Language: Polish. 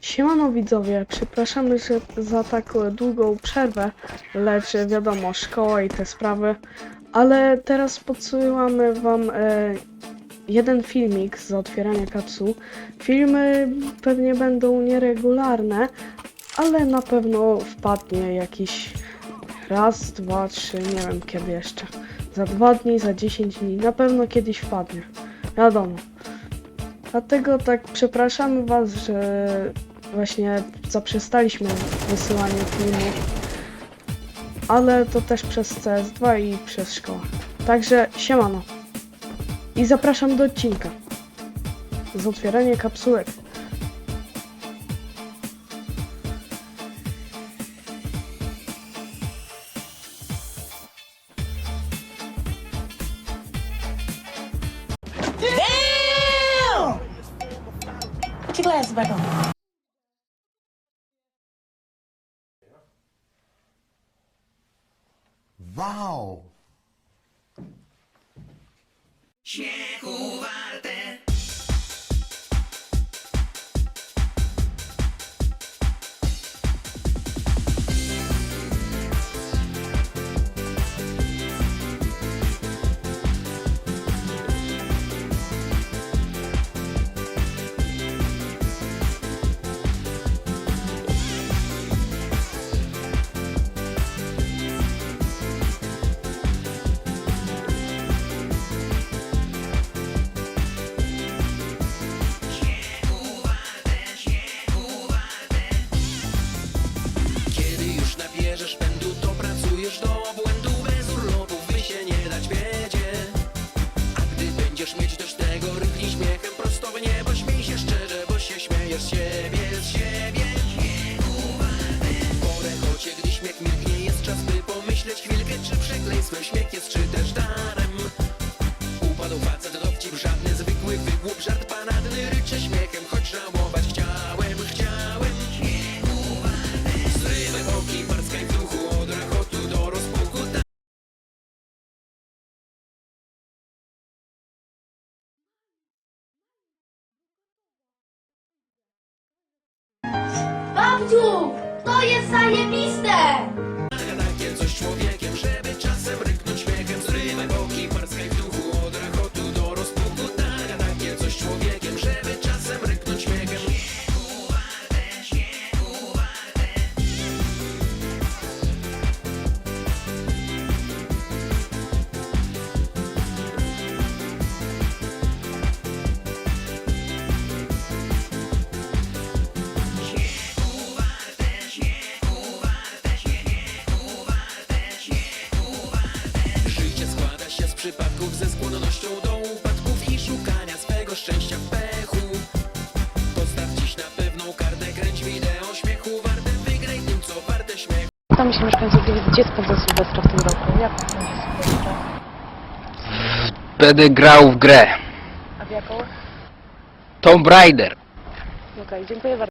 Siemano widzowie, przepraszamy że za tak długą przerwę, lecz wiadomo, szkoła i te sprawy, ale teraz podsyłamy wam e, jeden filmik z otwierania kapsuł. Filmy pewnie będą nieregularne, ale na pewno wpadnie jakiś raz, dwa, trzy, nie wiem kiedy jeszcze. Za dwa dni, za 10 dni, na pewno kiedyś wpadnie. Wiadomo. Dlatego tak przepraszamy Was, że właśnie zaprzestaliśmy wysyłania filmów, ale to też przez CS2 i przez szkołę. Także siemano. I zapraszam do odcinka z otwierania kapsułek. Put your glasses back on. Wow! Kiedy by pomyśleć chwilkę Czy przekleństwem. Śmiech jest, czy też darem? Upadł facet, dowcip żadny, zwykły wygłup Żart panadny, rycze śmiechem, choć żałować chciałem, chciałem. Zrywaj boki, parskaj w duchu Od rechotu do rozpuku. Babciu, to jest zajebiste! Takie coś przypadków Ze skłonnością do upadków I szukania swego szczęścia w pechu Postaw dziś na pewną kartę Kręć wideo śmiechu Warte wygraj tym, co warte śmiechu Tam się mieszkańców Gliwic, gdzie spędza Sylwestra w tym roku? Jak spędza Sylwestra? Będę grał w grę A w jaką? Tomb Raider. Okej, dziękuję bardzo.